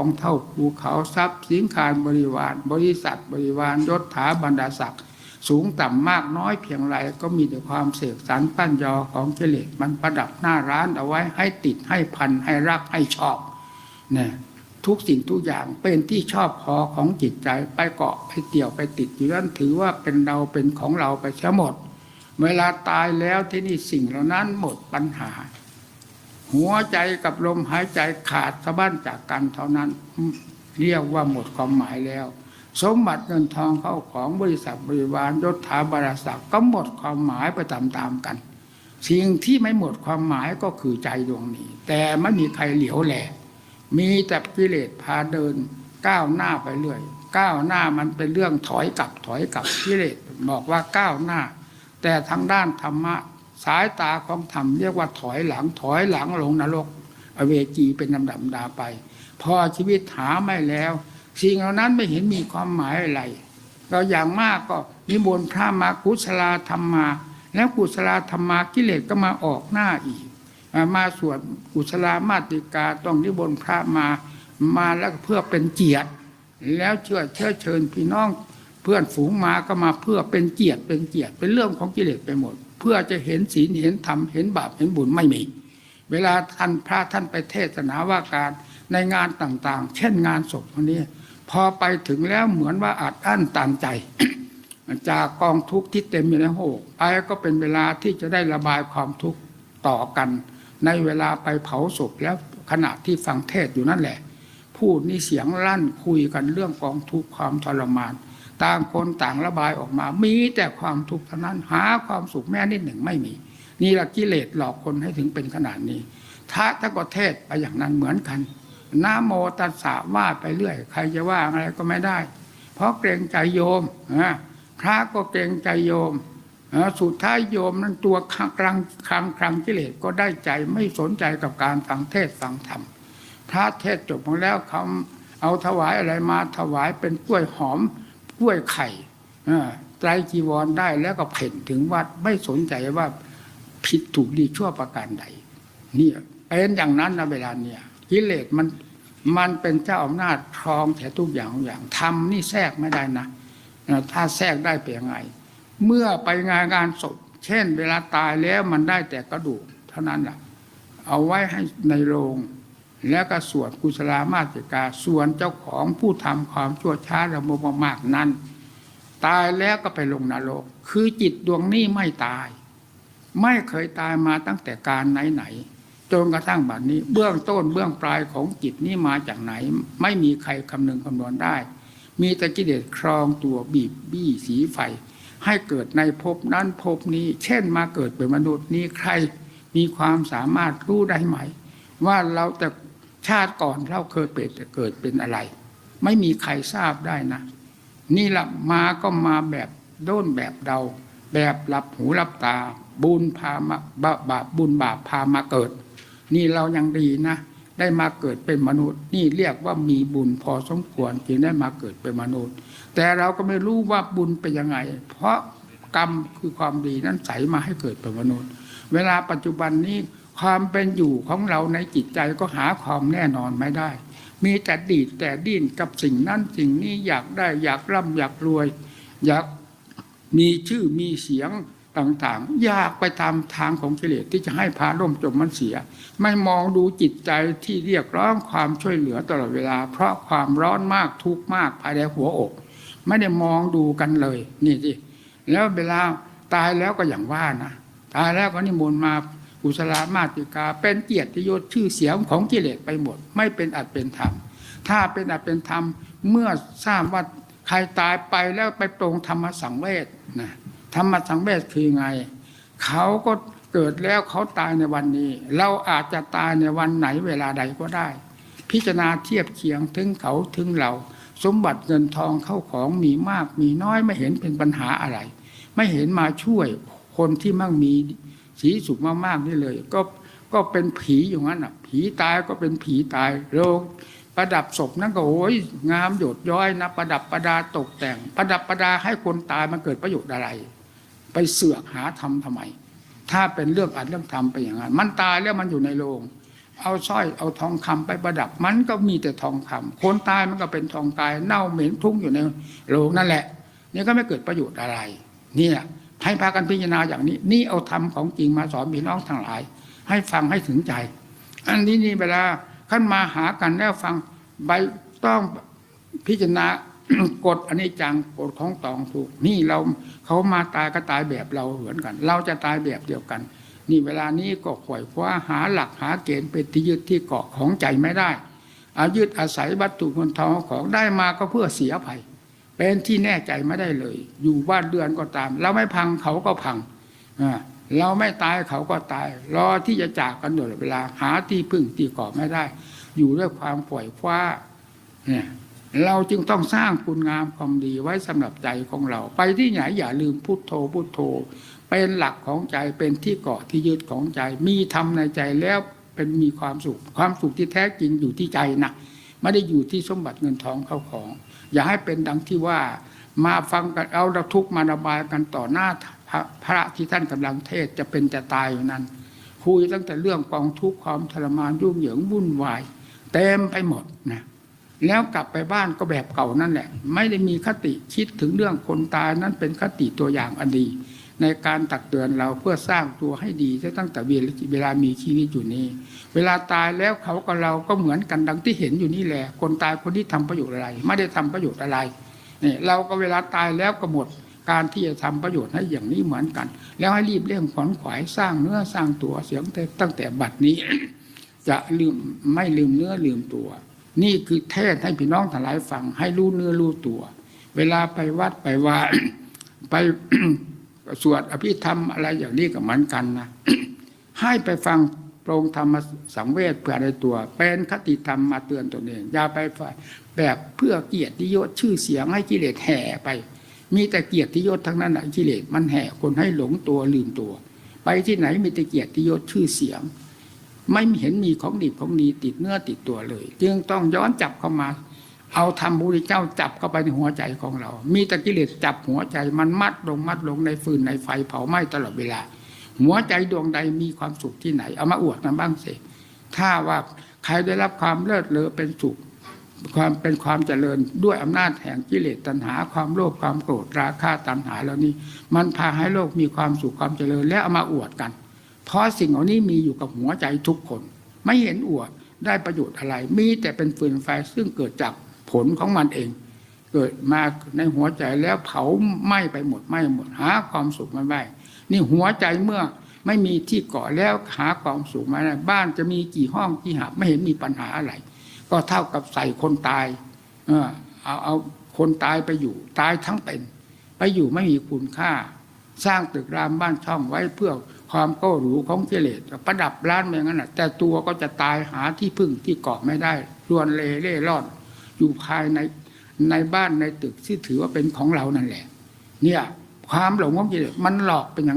องเท่าภูเขาทรัพย์สินคารบริวาร บริษัทบริวารยศถาบรรดาศักดิ์สูงต่ำมากน้อยเพียงไรก็มีแต่ความเสกสรรปั้นยอของกิเลสมันประดับหน้าร้านเอาไว้ให้ติดให้พันให้รักให้ชอบเนี่ยทุกสิ่งทุกอย่างเป็นที่ชอบพอของจิตใจไปเกาะไปเตี่ยวไปติดอยู่นั่นถือว่าเป็นเราเป็นของเราไปเสียหมด เวลาตายแล้วที่นี่สิ่งเหล่านั้นหมดปัญหา หัวใจกับลมหายใจขาดสะบั้นจากกันเท่านั้น เรียกว่าหมดความหมายแล้ว สมบัติเงินทองเข้าของบริษัทบริวารยศถาบรรดาศักดิ์ก็หมดความหมายไปตามๆกัน สิ่งที่ไม่หมดความหมายก็คือใจดวงนี้ แต่ไม่มีใครเหลียวแหลมีแต่กิเลสพาเดิน ก้าวหน้าไปเรื่อยก้าวหน้ามันเป็นเรื่องถอยกลับถอยกลับกิเลสบอกว่าก้าวหน้า แต่ทางด้านธรรมะ สายตาของธรรมเรียกว่าถอยหลังถอยหลังลงนรก อเวจีเป็นลำดับดาไป พอชีวิตหาไม่แล้ว สิ่งเหล่านั้นไม่เห็นมีความหมายอะไร เราอย่างมากก็นิมนต์พระมากุศลธรรมมา แล้วกุศลธรรมากิเลสก็มาออกหน้าอีก มามาสวดกุศลามาติกาต้องนิบนต์พระมามาแล้วเพื่อเป็นเกียรติ แล้วเชื่อเชื้อเชิญพี่น้อง เพื่อนฝูงมาก็มาเพื่อเป็นเกียรติเป็นเกียรติเป็นเรื่องของกิเลสไปหมด เพื่อจะเห็นศีลเห็นธรรมเห็นบาปเห็นบุญไม่มี เวลาท่านพระท่านไปเทศนาว่าการในงานต่างๆ เช่นงานศพคนนี้พอไปถึงแล้วเหมือนว่าอัดอั้นตันใจ จากกองทุกข์ที่เต็มอยู่ในโหกไปก็เป็นเวลาที่จะได้ระบายความทุกข์ต่อกัน ในเวลาไปเผาศพแล้วขณะที่ฟังเทศอยู่นั่นแหละ พูดนี่เสียงลั่นคุยกันเรื่องกองทุกข์ความทรมาน ต่างคนต่างระบายออกมา มีแต่ความทุกข์เท่านั้น หาความสุขแม้นิดหนึ่งไม่มี นี่ละกิเลสหลอกคนให้ถึงเป็นขนาดนี้ถ้าถ้าก็เทศไปอย่างนั้นเหมือนกันนะโมตัสสะว่าไปเรื่อย ใครจะว่าอะไรก็ไม่ได้ เพราะเกรงใจโยมนะพระก็เกรงใจโยมสุดท้ายโยมนั้นตัวคลังคลังคลังคลังกิเลสก็ได้ใจไม่สนใจกับการฟังเทศฟังธรรมพระเทศจบลงแล้วเขาเอาถวายอะไรมาถวายเป็นกล้วยหอม กล้วยไข่ไตรจีวรได้แล้วก็เพ่นถึงวัดไม่สนใจว่าผิดถูกดีชั่วประการใดเนี่ยเป็นอย่างนั้นนะเวลาเนี่ยกิเลสมันมันเป็นเจ้าอำนาจครองแต่ทุกอย่างทุกอย่างทำนี่แทรกไม่ได้นะถ้าแทรกได้เป็นยังไง เมื่อไปงานงานศพเช่น เวลาตายแล้วมันได้แต่กระดูก เท่านั้นแหละเอาไว้ให้ในโรง แล้วก็สวดกุศลามาติกาส่วนเจ้าของผู้ทำความชั่วช้าระมมมากนั้น ตายแล้วก็ไปลงนรก คือจิตดวงนี้ไม่ตาย ไม่เคยตายมาตั้งแต่การไหนๆจนกระทั่งบัดนี้ เบื้องต้นเบื้องปลายของจิตนี้มาจากไหน ไม่มีใครคำนึงคำนวณได้ มีแต่กิเลสครองตัวบีบบี้สีไฟ ให้เกิดในภพนั้นภพนี้ เช่นมาเกิดเป็นมนุษย์นี้ใครมีความสามารถรู้ได้ไหม ว่าเราแต่ ชาติก่อนเราเคยเป็นเกิดเป็นอะไร ไม่มีใครทราบได้นะ นี่ละมาก็มาแบบโด้นแบบเดา แบบหลับหูหลับตา บุญพามาบาบาปบุญบาปพามาเกิด นี่เรายังดีนะ ได้มาเกิดเป็นมนุษย์ นี่เรียกว่ามีบุญพอสมควรจึงได้มาเกิดเป็นมนุษย์ แต่เราก็ไม่รู้ว่าบุญเป็นยังไง เพราะกรรมคือความดีนั้นใสมาให้เกิดเป็นมนุษย์ เวลาปัจจุบันนี้ ความเป็นอยู่ของเราในจิตใจก็หาความแน่นอนไม่ได้ มีแต่ดีดแต่ดิ้นกับสิ่งนั้นสิ่งนี้อยากได้อยากร่ำอยากรวย อยากมีชื่อมีเสียงต่างๆอยากไปตามทางของกิเลสที่จะให้พาล่มจมมันเสีย ไม่มองดูจิตใจที่เรียกร้องความช่วยเหลือตลอดเวลา เพราะความร้อนมากทุกข์มากภายในหัวอก ไม่ได้มองดูกันเลยนี่สิแล้วเวลาตายแล้วก็อย่างว่านะตายแล้วก็นิมนต์มา กุศลามาติกา เป็นเกียรติยศชื่อเสียงของกิเลสไปหมด ไม่เป็นอัตเป็นธรรม ถ้าเป็นอัตเป็นธรรมเมื่อทราบว่าใครตายไปแล้วไปปรงธรรมสังเวชนะธรรมสังเวชคือไง เขาก็เกิดแล้วเขาตายในวันนี้ เราอาจจะตายในวันไหนเวลาใดก็ได้ พิจารณาเทียบเคียงถึงเขาถึงเรา สมบัติเงินทองเข้าของมีมากมีน้อยไม่เห็นเป็นปัญหาอะไร ไม่เห็นมาช่วยคนที่มั่งมี สีสุขมากๆนี่เลย ก็ก็เป็นผีอยู่งั้นอะ ผีตายก็เป็นผีตายโรคประดับศพนั่นก็โอ้ยงามหยดย้อยนะ ประดับประดาตกแต่ง ประดับประดาให้คนตายมันเกิดประโยชน์อะไร ไปเสือกหาทำทำไม ถ้าเป็นเรื่องอัดเรื่องทำไปอย่างนั้น มันตายแล้วมันอยู่ในโรงเอาสร้อยเอาทองคำไปประดับมันก็มีแต่ทองคำคนตายมันก็เป็นทองตายเน่าเหม็นทุกข์อยู่ในโลงนั่นแหละนี่ก็ไม่เกิดประโยชน์อะไร เนี่ย ให้พากันพิจารณาอย่างนี้ นี่เอาธรรมของจริงมาสอนพี่น้องทั้งหลาย ให้ฟังให้ถึงใจ อันนี้นี่เวลาขั้นมาหากันแล้วฟังใบต้องพิจารณากฎอันนี้จังกฎของตองถูก นี่เราเขามาตายก็ตายแบบเราเหมือนกัน เราจะตายแบบเดียวกัน นี่เวลานี้ก็ข่อยคว้าหาหลักหาเกณฑ์เป็นที่ยึดที่เกาะของใจไม่ได้อายึดอาศัยวัตถุเงินทองของได้มาก็เพื่อเสียภัย เป็นที่แน่ใจไม่ได้เลย อยู่บ้านเดือนก็ตาม เราไม่พังเขาก็พังเราไม่ตายเขาก็ตาย รอที่จะจากกันโดยเวลาหาที่พึ่งที่เกาะไม่ได้ อยู่ด้วยความปล่อยคว้าเนี่ยเราจึงต้องสร้างคุณงามความดีไว้สำหรับใจของเรา ไปที่ไหนอย่าลืมพุทโธพุทโธ เป็นหลักของใจเป็นที่เกาะที่ยึดของใจ มีธรรมในใจแล้วเป็นมีความสุข ความสุขที่แท้จริงอยู่ที่ใจนะ ไม่ได้อยู่ที่สมบัติเงินทองเข้าของ อย่าให้เป็นดังที่ว่ามาฟังกันเอาระทุกข์มาระบายกันต่อหน้าพระพระที่ท่านกำลังเทศจะเป็นจะตายอยู่นั้น คุยตั้งแต่เรื่องกองทุกข์ความทรมานยุ่งเหยิงวุ่นวาย เต็มไปหมดนะแล้วกลับไปบ้านก็แบบเก่านั่นแหละ ไม่ได้มีคติคิดถึงเรื่องคนตายนั้นเป็นคติตัวอย่างอันดี ในการตักเตือนเราเพื่อสร้างตัวให้ดีตั้งแต่เวลามีชีวิตอยู่นี้ เวลาตายแล้วเขากับเราก็เหมือนกันดังที่เห็นอยู่นี่แหละ คนตายคนที่ทำประโยชน์อะไร ไม่ได้ทำประโยชน์อะไรนี่เราก็เวลาตายแล้วก็หมดการที่จะทำประโยชน์ให้อย่างนี้เหมือนกัน แล้วให้รีบเร่งขวนขวายสร้างเนื้อสร้างตัวเสียงตั้งแต่บัดนี้ จะลืมไม่ลืมเนื้อลืมตัว นี่คือเทศให้พี่น้องทั้งหลายฟังให้รู้เนื้อรู้ตัว เวลาไปวัดไปว่าไป สวดอภิธรรมอะไรอย่างนี้ก็เหมือนกันนะให้ไปฟังโปรงธรรมสังเวชเพื่อในตัว เป็นคติธรรมมาเตือนตนเอง อย่าไปแบบเพื่อเกียรติยศชื่อเสียงให้กิเลสแห่ไป มีแต่เกียรติยศทั้งนั้นแหะกิเลสมันแห่คนให้หลงตัวลืมตัว ไปที่ไหนมีแต่เกียรติยศชื่อเสียง ไม่เห็นมีของดีของดีติดเนื้อติดตัวเลย จึงต้องย้อนจับเข้ามา เอาธรรมบุรีเจ้าจับเข้าไปในหัวใจของเรา มีต่กิเลสจับหัวใจมันมัดลงมัดลงในฟืนในไฟเผาไหม้ตลอดเวลา หัวใจดวงใดมีความสุขที่ไหน เอามาอวดกันบ้างสิถ้าว่าใครได้รับความเลิศเลอเป็นสุขความเป็นความเจริญด้วยอำนาจแห่งกิเลสตัณหาความโลภความโกรธราคะตัณหาแล้วนี้ มันพาให้โลกมีความสุขความเจริญแล้วเอามาอวดกัน เพราะสิ่งเหล่านี้มีอยู่กับหัวใจทุกคน ไม่เห็นอวดได้ประโยชน์อะไร มีแต่เป็นฟืนไฟซึ่งเกิดจาก ผลของมันเอง เกิดมาในหัวใจแล้วเผาไหม้ไปหมดไหม้หมดหาความสุขไม่ได้นี่หัวใจเมื่อไม่มีที่เกาะแล้วหาความสุขไม่ได้บ้านจะมีกี่ห้องกี่หาบไม่เห็นมีปัญหาอะไร ก็เท่ากับใส่คนตาย เออเอาเอาคนตายไปอยู่ ตายทั้งเป็น ไปอยู่ไม่มีคุณค่า สร้างตึกรามบ้านช่องไว้เพื่อความก้หรูของกิเลสประดับร้านอย่างนั้นแหะแต่ตัวก็จะตายหาที่พึ่งที่เกาะไม่ได้รวนเล่เล่ร่อน อยู่ภายในในบ้านในตึกที่ถือว่าเป็นของเรานั่นแหละ เนี่ย ความหลงของกิเลสมันหลอกเป็นอย่างนั้น